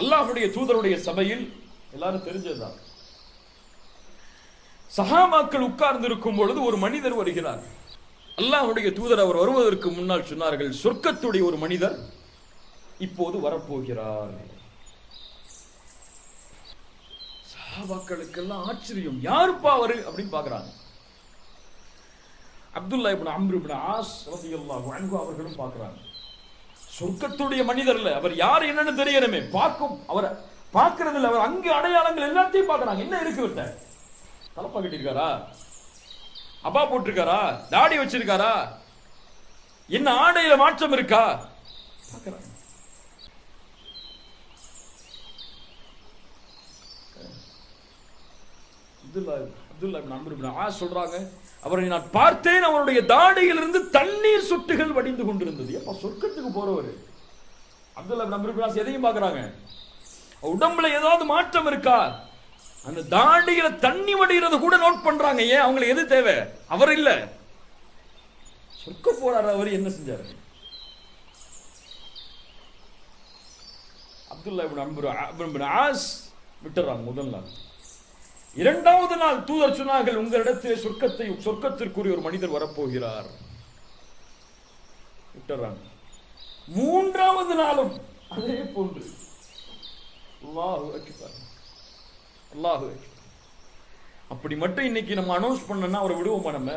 அல்லாஹுடைய தூதருடைய சபையில் எல்லாரும் தெரிஞ்சதுதான். சஹாபாக்கள் உட்கார்ந்து இருக்கும் பொழுது ஒரு மனிதர் வருகிறார். அல்லாஹ்வுடைய தூதர் அவர் வருவதற்கு முன்னால் சொன்னார்கள் சொர்க்கத்துடைய ஒரு மனிதர் இப்போது வரப்போகிறார். சஹாபாக்களுக்கெல்லாம் ஆச்சரியம் யாருப்பா அவரு அப்படின்னு பாக்குறாங்க அப்துல்லா இப்னு அம்ரு ஆஸ் ரலியல்லாஹு அவர்களும் பார்க்கறாங்க. சொர்க்கத்துடைய மனிதர் அவர் யார் என்னன்னு தெரியணுமே. பார்க்கும். அவர் பார்க்கறதுல அவர் அங்கே அடையாளங்கள் எல்லாத்தையும் பார்க்கறாங்க. என்ன இருக்கு விட்ட தலப்பா கட்டிருக்காரா அப்பா போட்டிருக்காரா? தாடி வச்சிருக்காரா? என்ன ஆடையில மாற்றம் இருக்கா? பார்க்கறாங்க. அப்துல்லா அப்துல்லா நம்பர் ஆ சொல்றாங்க. அவரை நான் பார்த்தேன் அவருடைய தாடையிலிருந்து தண்ணீர் சொட்டுகள் வடிந்து கொண்டிருந்தது. எப்ப சொர்க்கத்துக்கு போறவர். அப்துல்லா இப்னு எதையும் பார்க்கறாங்க? உடம்புல ஏதாவது மாற்றம் இருக்கா? அந்த தாண்டியில தண்ணி வடிகிறத கூட நோட் பண்றாங்க. ஏன்? அவங்களுக்கு எது தேவை? அவர் இல்ல. சொர்க்க போறாரு அவர் என்ன செஞ்சாரு? அப்துல்லா இப்னு அம்ரு ஆஸ் விட்டுறாங்க முதல் நாள். இரண்டாவது நாள் தூதர் சொன்னார்கள் உங்களிடத்தில் சொர்க்கத்தை சொர்க்கத்திற்குரிய ஒரு மனிதர் வரப்போகிறார். விட்டுறாங்க. மூன்றாவது நாளும் அதே போன்று. அல்லாஹு அக்பர். அல்லாஹு அப்படி மட்டும் இன்னைக்கு நம்ம அனௌன்ஸ் பண்ணனா அவரை விடுவோமா நம்ம?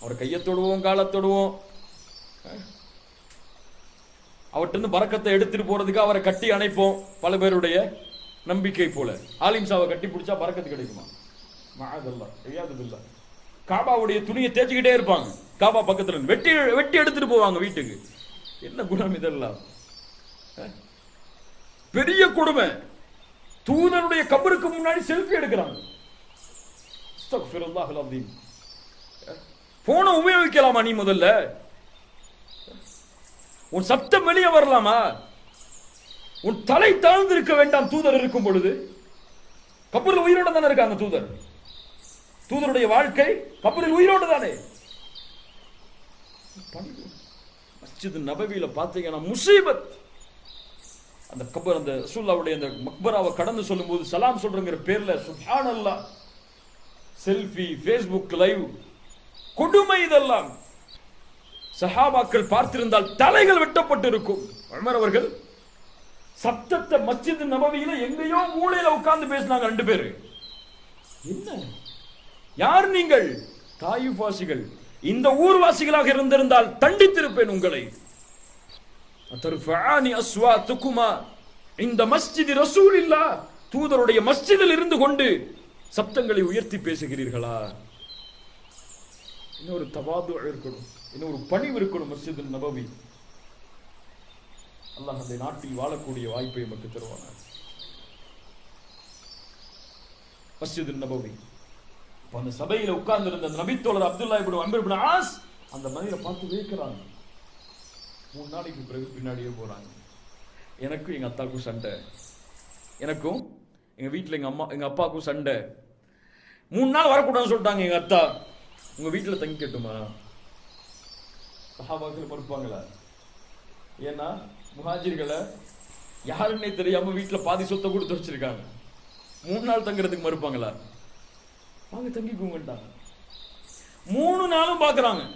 அவரை கையை தொடுவோம் காலை தொடுவோம். அவர்கிட்ட இருந்து பறக்கத்தை எடுத்துட்டு போறதுக்கு அவரை கட்டி அணைப்போம் பல பேருடைய நம்பிக்கை போல. ஆலிம் சாவை கட்டி பிடிச்சா பறக்கத்து கிடைக்குமா? மாதல்லா தெரியாது காபாவுடைய துணியை தேய்ச்சிக்கிட்டே இருப்பாங்க. காபா பக்கத்துல இருந்து. வெட்டி வெட்டி எடுத்துட்டு போவாங்க வீட்டுக்கு. என்ன குணம் இதெல்லாம்? பெரிய கொடுமை. தூதனுடைய கபருக்கு முன்னாடி செல்ஃபி எடுக்கிறாங்க. போனை உபயோகிக்கலாமா நீ முதல்ல? உன் சப்தம் வெளியே வரலாமா? உன் தலை தாழ்ந்து இருக்க வேண்டாம் தூதர் இருக்கும் பொழுது கப்பலில் உயிரோடு தானே இருக்காங்க தூதர்? தூதருடைய வாழ்க்கை கப்பலில் உயிரோடு தானே? பணிவு. மஸ்ஜித் பார்த்தீங்கன்னா முசீபத். அந்த கபர் அந்த ரசூலுல்லாவுடைய அந்த மக்பராவை கடந்து சொல்லும்போது சலாம் சொல்றங்கிற பேர்ல சுப்ஹானல்லாஹ் செல்ஃபி ஃபேஸ்புக் லைவ் கொடுமை இதெல்லாம். சஹாபாக்கள் பார்த்திருந்தால் தலைகள் வெட்டப்பட்டு இருக்கும் உமர் அவர்கள் சப்தத்தை மச்சிது நபவியில எங்கேயோ மூளையில உட்கார்ந்து பேசினாங்க ரெண்டு பேரு. என்ன? யார் நீங்கள்? தாயுவாசிகள். இந்த ஊர்வாசிகளாக இருந்திருந்தால் தண்டித்திருப்பேன் உங்களை. அத்தர்ஃபானி அஸ்வா துக்குமா இந்த மஸ்ஜித் ரசூலில்லா. தூதருடைய மஸ்ஜிதில் இருந்து கொண்டு சப்தங்களை உயர்த்தி பேசுகிறீர்களா? இன்னொரு தவாது இருக்கணும். இன்னொரு பணிவு இருக்கணும் மஸ்ஜித் நபவி. அல்லாஹ் அந்த நாட்டில் வாழக்கூடிய வாய்ப்பை நமக்கு தருவானார் மஸ்ஜித் நபவி. இப்போ அந்த சபையில் உட்கார்ந்திருந்த அந்த நபித்தோழர் அப்துல்லா இப்படி அம்ர் ஆஸ் அந்த மனிதரை பார்த்து வியக்கிறாங்க. மூணு நாளைக்கு பிறகு பின்னாடியே போகிறாங்க எனக்கும் எங்கள் அத்தாவுக்கும் சண்டை. எனக்கும் எங்கள் வீட்டில் எங்கள் அம்மா எங்கள் அப்பாவுக்கும் சண்டை. மூணு நாள் வரக்கூடாதுன்னு சொல்லிட்டாங்க எங்கள் அத்தா. உங்கள் வீட்டில் தங்கிக்கட்டுமா சஹாபாக்கள் மறுப்பாங்களா? ஏன்னா முஹாஜிர்களை யாருன்னே தெரியாம வீட்டுல பாதி சொத்தை கொடுத்து வச்சிருக்காங்க. மூணு நாள் தங்குறதுக்கு மறுப்பாங்களா? வாங்க தங்கிக்கோங்கட்டாங்க மூணு நாளும் பாக்குறாங்க.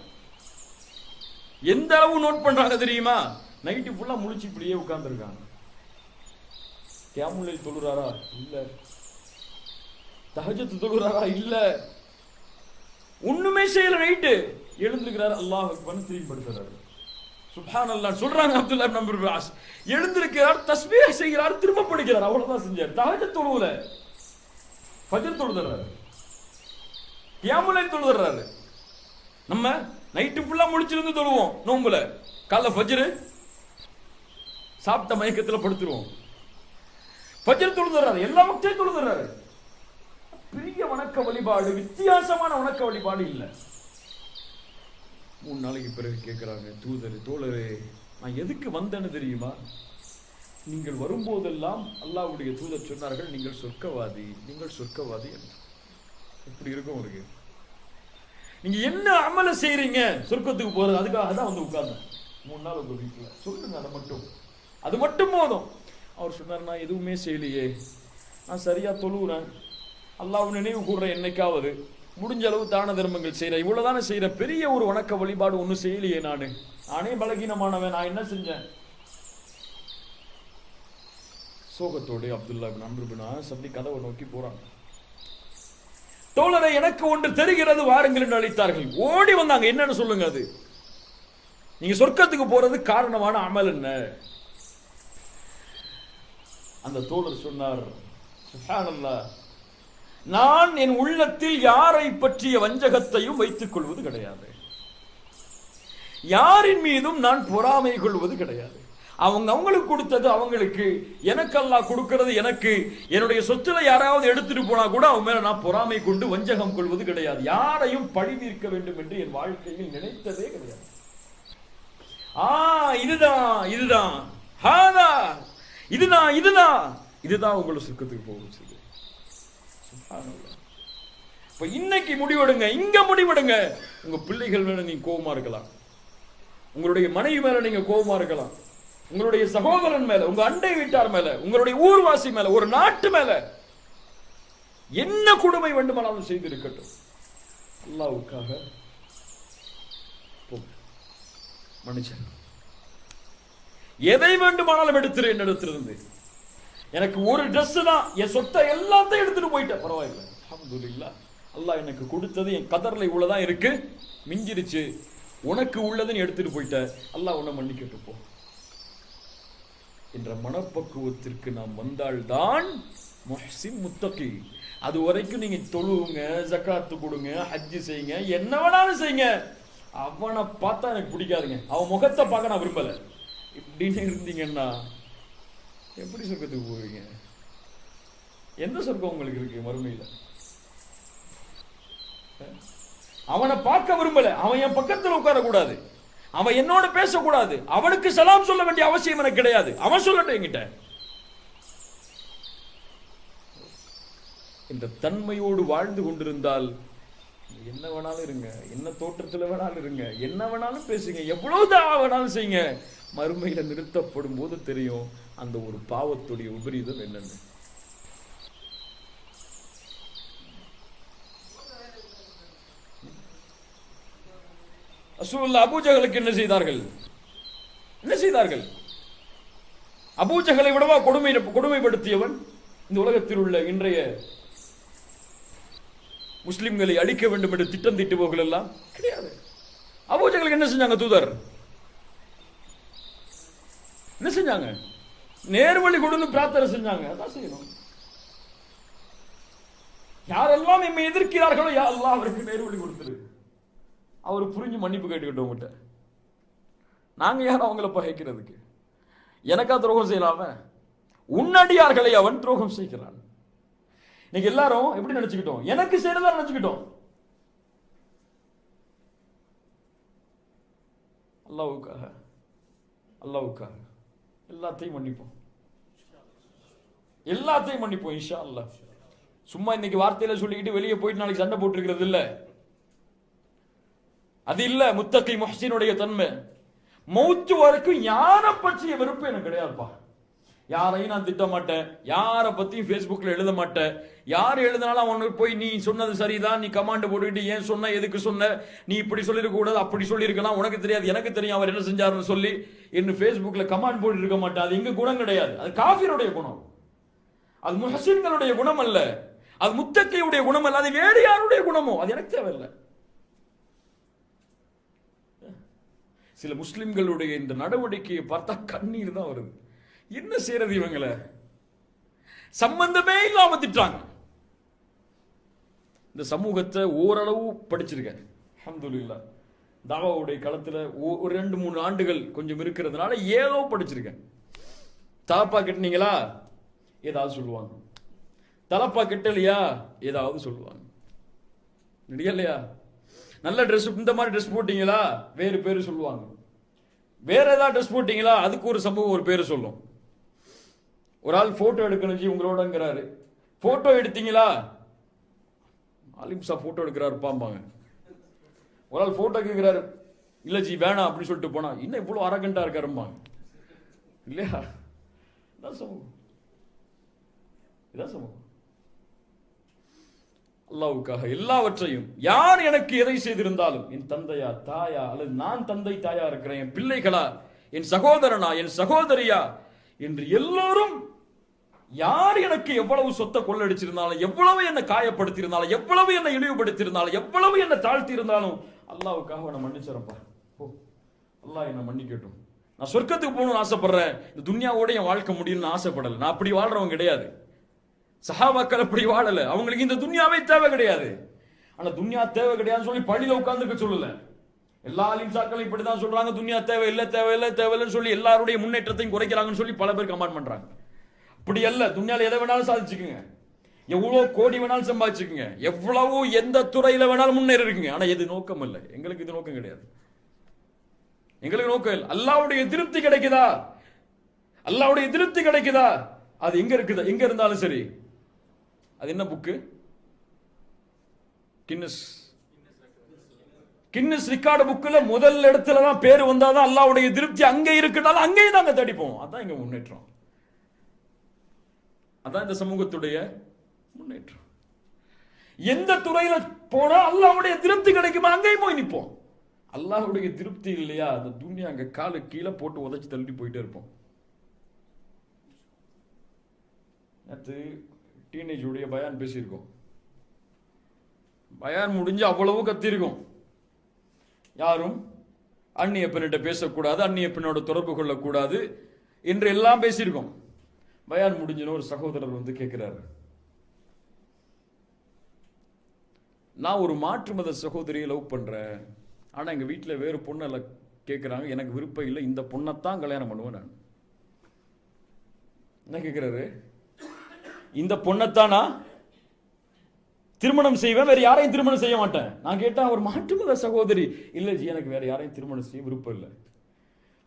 எந்த அளவு நோட் பண்றாங்க தெரியுமா? நைட்டு ஃபுல்லா முழிச்சு இப்படியே உட்கார்ந்துருக்காங்க. கேமுலில் தொழுறாரா? இல்ல. தகஜத்து தொழுறாரா? இல்ல. ஒண்ணுமே செய்யல நைட்டு எழுந்திருக்கிறார். அல்லாஹ் திரும்பி படுத்துறாரு. சுப்ஹான் அல்லாஹ் சொல்றாங்க Abdullah ibn Amr ibn Aas எழுந்திருக்கிறார் தஸ்பீஹ் செய்கிறார் திரும்ப படிக்கிறார் அவ்வளவுதான் செஞ்சார். தஹஜத் தொழுவுல. ஃபஜர் தொழுதுறாரு. கியாமுலை தொழுதுறாரு. நம்ம நைட்டு ஃபுல்லா முழிச்சிருந்து தொழுவோம் நோம்புல. காலைல ஃபஜ்ரு சாப்பிட்ட மயக்கத்துல படுத்துருவோம். ஃபஜ்ர் தொழுதுறாரு. எல்லா மக்களையும் தொழுதுறாரு. பெரிய வணக்க வழிபாடு வித்தியாசமான வணக்க வழிபாடு இல்லை. நாளைக்கு பிறகு கேட்குறாங்க தூதர் தோழரே நான் எதுக்கு வந்தேன்னு தெரியுமா? நீங்கள் வரும்போதெல்லாம் அல்லாவுடைய தூதர் சொன்னார்கள் நீங்கள் சொர்க்கவாதி நீங்கள் சொர்க்கவாதி என்று. இப்படி இருக்கும் உங்களுக்கு நீங்க என்ன அமல செய்யறீங்க சொர்க்கத்துக்கு போறது அதுக்காக தான் வந்து உட்கார்ந்தேன் மூணு நாள் உங்க வீட்டில் சொல்லுங்க அதை மட்டும். அது மட்டும் போதும். அவர் சொன்னார் நான் எதுவுமே செய்யலையே. நான் சரியா தொழுகிறேன் அல்லாவும் நினைவு கூடுறேன் என்னைக்காவது முடிஞ்ச அளவு தான தர்மங்கள் செய்கிறேன் இவ்வளவுதானே செய்கிறேன் பெரிய ஒரு வணக்க வழிபாடு ஒன்றும் செய்யலையே நான். நானே பலகீனமானவன் நான் என்ன செஞ்சேன்? சோகத்தோடு அப்துல்லா பின் அம்ரு அப்படி கதவை நோக்கி போறாங்க தோழரை எனக்கு ஒன்று தெரிகிறது வாருங்கள் என்று அழைத்தார்கள். ஓடி வந்தாங்க. என்னன்னு சொல்லுங்க அது. நீங்க சொர்க்கத்துக்கு போறது காரணமான அமல் என்ன? அந்த தோழர் சொன்னார் சுப்ஹானல்லாஹ் நான் என் உள்ளத்தில் யாரை பற்றிய வஞ்சகத்தையும் வைத்துக் கொள்வது கிடையாது. யாரின் மீதும் நான் பொறாமை கொள்வது கிடையாது. அவங்க அவங்களுக்கு கொடுத்தது அவங்களுக்கு. எனக்கெல்லாம் கொடுக்கறது எனக்கு. என்னுடைய சொத்துல யாராவது எடுத்துட்டு போனா கூட அவங்க மேல நான் பொறாமை கொண்டு வஞ்சகம் கொள்வது கிடையாது. யாரையும் பழி தீர்க்க வேண்டும் என்று என் வாழ்க்கையில் நினைத்ததே கிடையாது. ஆ இதுதான் இதுதான். இதுதான் இதுதான். இதுதான் உங்களை சுருக்கத்துக்கு போகும் இப்ப இன்னைக்கு முடிவெடுங்க. இங்க முடிவெடுங்க. உங்க பிள்ளைகள் மேல நீங்க கோபமா இருக்கலாம். உங்களுடைய மனைவி மேல நீங்க கோபமா இருக்கலாம். உங்களுடைய சகோதரன் மேல உங்க அண்டை வீட்டார் மேல உங்களுடைய ஊர்வாசி மேல ஒரு நாட்டு மேல என்ன கொடுமை வேண்டுமானாலும் செய்திருக்கட்டும். அல்லாவுக்காக மனுஷன் எதை வேண்டுமானாலும் எடுத்துரு என்னிடத்திலிருந்து. எனக்கு ஒரு ட்ரெஸ் தான் என் சொத்தை எல்லாத்தையும் எடுத்துட்டு போயிட்டேன். பரவாயில்ல. அல்ஹம்துலில்லாஹ் அல்லாஹ் எனக்கு கொடுத்தது என் கதர்ல இவ்வளவுதான் இருக்கு. மிஞ்சிருச்சு உனக்கு உள்ளதை எடுத்துட்டு போயிட்ட அல்லாஹ் உன்னை மன்னிக்கிட்டு போ. என்ற மனப்பக்குவத்திற்கு நாம் வந்தால்தான் முஹ்சின் முத்தகி. அது வரைக்கும் நீங்க தொழுவுங்க ஜக்காத்து கொடுங்க ஹஜ்ஜு செய்யுங்க என்ன வேணாலும் செய்யுங்க. அவனை பார்த்தா எனக்கு பிடிக்காதுங்க. அவன் முகத்தை பார்க்க நான் விரும்பல. இப்படின்னு இருந்தீங்கன்னா எப்படி சொர்க்கத்துக்கு போவீங்க? எந்த சொர்க்கம் உங்களுக்கு இருக்கு மறுமையில? அவனை பார்க்க விரும்பல. அவன் என் பக்கத்துல உட்கார கூடாது அவன் என்னோட பேசக்கூடாது. அவனுக்கு சலாம் சொல்ல வேண்டிய அவசியம் எனக்கு கிடையாது. அவன் சொல்லட்டும் என்கிட்ட. இந்த தன்மையோடு வாழ்ந்து கொண்டிருந்தால் என்ன வேணாலும் இருங்க. என்ன தோற்றத்துல வேணாலும் இருங்க. என்ன வேணாலும் பேசுங்க. எவ்வளவு தான் வேணாலும் செய்யுங்க. மறுமையில நிறுத்தப்படும் போது தெரியும் அந்த ஒரு பாவத்துடைய விபரீதம் என்னன்னு. ரசூலுல்லாஹ் அபூஜகளுக்கு என்ன செய்தார்கள்? என்ன செய்தார்கள்? அபூஜகளை விடவா கொடுமை கொடுமைப்படுத்தியவன் இந்த உலகத்தில் உள்ள இன்றைய முஸ்லிம்களை அழிக்க வேண்டும் என்று திட்டம் தீட்டுபவர்கள் எல்லாம் கிடையாது. அபூஜகளுக்கு என்ன செஞ்சாங்க தூதர்? என்ன செஞ்சாங்க? நேர்வழி கொடுன்னு பிரார்த்தனை செஞ்சாங்க. அதான் செய்யணும். யாரெல்லாம் நம்மை எதிர்க்கிறார்களோ யா எல்லாம் அவருக்கு நேர்வழி கொடுத்துரு. அவர் புரிஞ்சு மன்னிப்பு கேட்டுக்கிட்டோம் உங்கள்கிட்ட நாங்கள் யாரும் அவங்கள பகைக்கிறதுக்கு? எனக்கா துரோகம் செய்யலாம? உன்னடியார்களை அவன் துரோகம் செய்கிறான். இன்னைக்கு எல்லாரும் எப்படி நினைச்சுக்கிட்டோம்? எனக்கு செய்யறதா நினைச்சுக்கிட்டோம். அல்லாவுக்காக அல்லாவுக்காக எல்லாத்தையும் மன்னிப்போம். எல்லாத்தையும் மன்னிப்போம் இன்ஷா அல்லாஹ் சும்மா இன்னைக்கு வார்த்தையில சொல்லிக்கிட்டு வெளியே போயிட்டு நாளைக்கு சண்டை போட்டுருக்கிறது இல்ல. அது இல்ல முத்தகை முஹசினுடைய தன்மை. மௌத்து வரைக்கும் யாரை பற்றிய வெறுப்பு எனக்கு கிடையாதுப்பா. யாரையும் நான் திட்ட மாட்டேன் யாரை பற்றியும் ஃபேஸ்புக்கில் எழுத மாட்டேன். யார் எழுதினாலும் அவனுக்கு போய் நீ சொன்னது சரிதான். நீ கமாண்ட் போட்டுக்கிட்டு ஏன் சொன்ன? எதுக்கு சொன்ன? நீ இப்படி சொல்லியிருக்கக்கூடாது அப்படி சொல்லியிருக்கலாம். உனக்கு தெரியாது. எனக்கு தெரியும். அவர் என்ன செஞ்சாருன்னு சொல்லி. என்ன ஃபேஸ்புக்கில் கமாண்ட் போட்டு இருக்க மாட்டேன். அது எங்கள் குணம் கிடையாது. அது காஃபியருடைய குணம். அது முஹசின்களுடைய குணம் அல்ல. அது முத்தக்கையுடைய குணம் அல்ல. அது வேறு யாருடைய குணமோ? அது எனக்கு தேவையில்லை. சில முஸ்லிம்களுடைய இந்த நடவடிக்கையை பார்த்தா கண்ணீர் தான் வருது. என்ன செய்யறது இவங்கள? சம்பந்தமே இல்லாம திட்டாங்க இந்த சமூகத்தை ஓரளவு படிச்சிருக்கேன். அல்ஹம்துலில்லாஹ் தாவாவுடைய களத்தில் ஒரு ரெண்டு மூணு ஆண்டுகள் கொஞ்சம் இருக்கிறதுனால ஏதோ படிச்சிருக்கேன். தலப்பா கட்டினீங்களா? ஏதாவது சொல்லுவாங்க. தலப்பா கட்டலையா? ஏதாவது சொல்லுவாங்க. இல்லையா நல்ல ட்ரெஸ் இந்த மாதிரி ட்ரெஸ் போட்டீங்களா? வேறு பேர் சொல்லுவாங்க. வேற ஏதாவது ட்ரெஸ் போட்டீங்களா? அதுக்கு ஒரு சமூகம் ஒரு பேர் சொல்லும். ஒரு ஆள் போட்டோ எடுக்கணும் ஜி உங்களோடங்கிறாரு. போட்டோ எடுத்தீங்களா? அலிம்சா போட்டோ எடுக்கிறாரு பாம்பாங்க ஒரு ஆள் போட்டோ கேட்கிறாரு இல்ல ஜி வேணாம் அப்படின்னு சொல்லிட்டு போனா இன்னும் இவ்வளவு அரகண்டா இருக்காரும்பாங்க. இல்லையா? இதான் சமூகம். இதான் சமூகம். அல்லாவுக்காக எல்லாவற்றையும் யார் எனக்கு எதை செய்திருந்தாலும் என் தந்தையா தாயா அல்லது நான் தந்தை தாயா இருக்கிறேன் என் பிள்ளைகளா என் சகோதரனா என் சகோதரியா என்று எல்லோரும் யார் எனக்கு எவ்வளவு சொத்தை கொள்ளடிச்சிருந்தாலும் எவ்வளவு என்னை காயப்படுத்தியிருந்தாலும் எவ்வளவு என்னை இழிவுபடுத்தியிருந்தாலும் எவ்வளவு என்னை தாழ்த்தி இருந்தாலும் அல்லாவுக்காக அவனை மன்னிச்சிடப்பா ஓ அல்லாஹ் என்னை மன்னிக்கட்டும். நான் சொர்க்கத்துக்கு போகணும்னு ஆசைப்படுறேன். இந்த துன்யாவோட என் வாழ்க்கை முடியும்னு ஆசைப்படலை. நான் அப்படி வாழ்றவன் கிடையாது. சஹாபாக்கள் அப்படி வாழலை. அவங்களுக்கு இந்த துன்யாவே தேவை கிடையாது. ஆனால் துன்யா தேவை கிடையாதுன்னு சொல்லி பழியில் உட்காந்துக்க சொல்லலை. எல்லா அலிம்சாக்களும் இப்படிதான் சொல்கிறாங்க துன்யா தேவை இல்லை தேவை தேவையில்லைன்னு சொல்லி எல்லாருடைய முன்னேற்றத்தையும் குறைக்கிறாங்கன்னு சொல்லி பல பேர் கமெண்ட் பண்ணுறாங்க இப்படி அல்ல துன்யால எதை வேணாலும் சாதிச்சுக்குங்க. எவ்வளோ கோடி வேணாலும் சம்பாதிச்சுக்குங்க. எவ்வளவு எந்த துறையில வேணாலும் முன்னேறி இருக்குங்க ஆனா இது நோக்கம் இல்லை எங்களுக்கு இது நோக்கம் கிடையாது. எங்களுக்கு நோக்கம் இல்லை. அல்லாவுடைய திருப்தி கிடைக்குதா? அல்லாவுடைய திருப்தி கிடைக்குதா? அது எங்க இருக்குது எங்க இருந்தாலும் சரி. அது என்ன புக்கு கின்னஸ். கின்னஸ் ரெக்கார்டு புக்கில் முதல் இடத்துல தான் பேர் வந்தால் தான் அல்லாவுடைய திருப்தி அங்கே இருக்குனாலும் அங்கேயும் நாங்கள் தடிப்போம். அதான் இங்கே முன்னேற்றம். அதான் இந்த சமூகத்துடைய முன்னேற்றம். எந்த துறையில போனா அல்லாவுடைய திருப்தி கிடைக்குமா? அங்கேயும் போய் நிற்போம் அல்லாஹுடைய திருப்தி இல்லையா? அந்த துணியா அங்க காலு கீழே போட்டு உதச்சி தள்ளி போயிட்டே இருப்போம். நேற்று டீனேஜ் உடைய பயான் பேசியிருக்கோம். பயான் முடிஞ்சு அவ்வளவு கத்திருக்கோம் யாரும் அந்நிய பெண்ணிட்ட பேசக்கூடாது அந்நிய பெண்ணோட தொடர்பு கொள்ளக்கூடாது என்று எல்லாம் பேசியிருக்கோம். பயான் முடிஞ்சன ஒரு சகோதரர் வந்து கேட்குறாரு நான் ஒரு மாற்று மத சகோதரியை லவ் பண்ணுறேன் ஆனால் எங்கள் வீட்டில் வேறு பொண்ணை கேட்குறாங்க எனக்கு விருப்பம் இல்லை. இந்த பொண்ணைத்தான் கல்யாணம் பண்ணுவேன் நான். என்ன கேட்குறாரு இந்த பொண்ணைத்தானா? திருமணம் செய்வேன். வேறு யாரையும் திருமணம் செய்ய மாட்டேன். நான் கேட்டேன் ஒரு மாற்று மத சகோதரி. இல்லை ஜி எனக்கு வேறு யாரையும் திருமணம் செய்ய விருப்பம் இல்லை.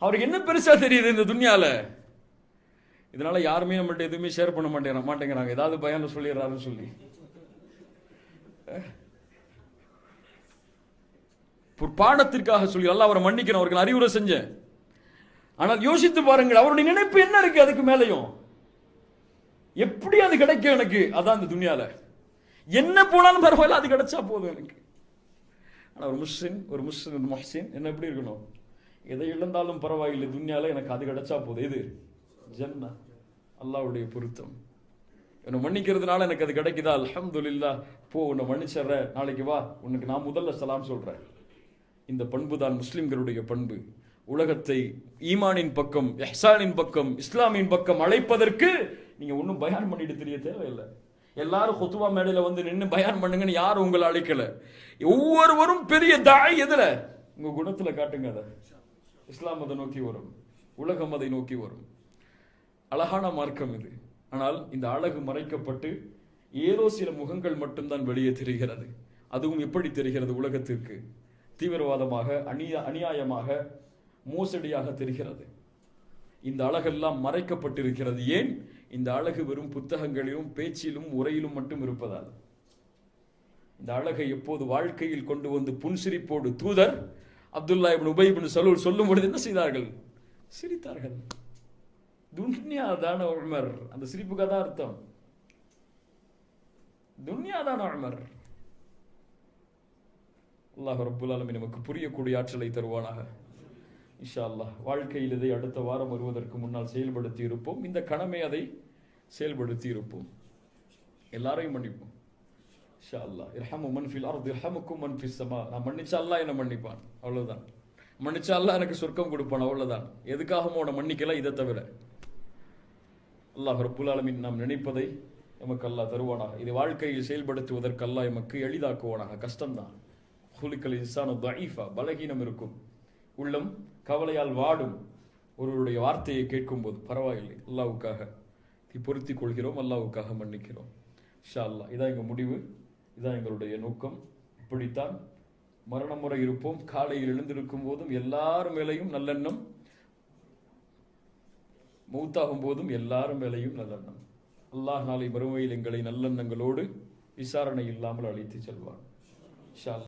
அவருக்கு என்ன பெருசாக தெரியுது இந்த துன்யாவில் இதனால யாருமே நம்மள்ட்ட எதுவுமே ஷேர் பண்ண மாட்டேங்கிறாங்க மாட்டேங்கிறாங்க. ஏதாவது பயம்னு சொல்லிடுறாருன்னு சொல்லி. ஒரு பாடத்திற்காக சொல்லி நல்லா அவரை மன்னிக்கணும். அவருக்கு நான் அறிவுரை செஞ்சேன். ஆனால் யோசித்து பாருங்கள் அவருடைய நினைப்பு என்ன இருக்கு அதுக்கு மேலையும்? எப்படி அது கிடைக்கும் எனக்கு? அதான் இந்த துணியால என்ன போனாலும் பரவாயில்ல அது கிடைச்சா போதும் எனக்கு. ஆனால் ஒரு முஸ்லிம் ஒரு முஸ்லிம் ஒரு முஹ்சின் என்ன எப்படி இருக்கணும்? எதை இழந்தாலும் பரவாயில்லை துன்யால எனக்கு அது கிடைச்சா போதும். இது ஜன்னா. அல்லாவுடைய பொருத்தம். என்னை மன்னிக்கிறதுனால எனக்கு அது கிடைக்குதா? அல்ஹம்துலில்லாஹ் போ உன்னை மன்னிச்சிடுற நாளைக்கு வா. உனக்கு நான் முதல்ல சலாம் சொல்கிறேன் இந்த பண்பு தான் முஸ்லிம்களுடைய பண்பு. உலகத்தை ஈமானின் பக்கம் எஹ்சானின் பக்கம் இஸ்லாமின் பக்கம் அழைப்பதற்கு நீங்கள் ஒன்றும் பயான் பண்ணிட்டு தெரிய தேவையில்லை. எல்லாரும் கொத்துவா மேடையில் வந்து நின்று பயான் பண்ணுங்கன்னு யாரும் உங்களை அழைக்கலை. ஒவ்வொருவரும் பெரிய தாய் எதில்? உங்கள் குணத்தில் காட்டுங்க அதை. இஸ்லாம் அதை நோக்கி வரும். உலகம் அதை நோக்கி வரும். அழகான மார்க்கம் இது. ஆனால் இந்த அழகு மறைக்கப்பட்டு ஏதோ சில முகங்கள் மட்டும்தான் வெளியே தெரிகிறது. அதுவும் எப்படி தெரிகிறது உலகத்திற்கு? தீவிரவாதமாக அநியா அநியாயமாக மோசடியாக தெரிகிறது. இந்த அழகெல்லாம் மறைக்கப்பட்டிருக்கிறது. ஏன்? இந்த அழகு வெறும் புத்தகங்களிலும் பேச்சிலும் உரையிலும் மட்டும் இருப்பதால். இந்த அழகை எப்போது வாழ்க்கையில் கொண்டு வந்து புன்சிரிப்போடு தூதர் Abdullah ibn Ubayy ibn Salul சொல்லும் பொழுது என்ன செய்தார்கள்? சிரித்தார்கள். துன்யா தான உமர். அந்த சிரிப்பு தான் அர்த்தம். துன்யா தான உமர். அல்லாஹ் ரப்புல் ஆலமீன் நமக்கு புரியக்கூடிய ஆற்றலை தருவானாக. இன்ஷா அல்லாஹ் வாழ்க்கையில் இதை அடுத்த வாரம் வருவதற்கு முன்னால் செயல்படுத்தி இருப்போம். இந்த கடமை அதை செயல்படுத்தி இருப்போம். எல்லாரையும் மன்னிப்போம். இன்ஷா அல்லாஹ் இர்ஹமு மன்ஃபில் ஃபில் அர்த் இர்ஹமுக்கும் மன் நான் மன்னிச்சா அல்லாஹ் என்ன மன்னிப்பான். அவ்வளோதான் மன்னிச்சா அல்லாஹ் எனக்கு சொர்க்கம் கொடுப்பான். அவ்வளோதான் எதுக்காகவும் அவனை மன்னிக்கல இதை தவிர. அல்லாஹ் ரப்புல் ஆலமின் நாம் நினைப்பதை எமக்கு அல்லாஹ் தருவானாக. இது வாழ்க்கையில் செயல்படுத்துவதற்கு அல்லாஹ் எமக்கு எளிதாக்குவானாக. கஷ்டம்தான். ஹுலிக்கல் இன்சானு தஈஃபா பலகீனம் இருக்கும். உள்ளம் கவலையால் வாடும். ஒருவருடைய வார்த்தையை கேட்கும்போது பரவாயில்லை. அல்லாவுக்காக பொருத்தி கொள்கிறோம் அல்லாவுக்காக மன்னிக்கிறோம். ஷா அல்லாஹ் இதான் எங்கள் முடிவு. இதான் எங்களுடைய நோக்கம். இப்படித்தான் மரணமுறை முறை இருப்போம். காலையில் எழுந்திருக்கும் போதும் எல்லார் மேலையும் நல்லெண்ணம் மூத்தாகும் போதும் எல்லாரும் மேலையும் நல்லெண்ணம் அல்லாஹ் நாளை மறுமையில் எங்களை நல்லெண்ணங்களோடு விசாரணை இல்லாமல் அழைத்து செல்வான். ஷால்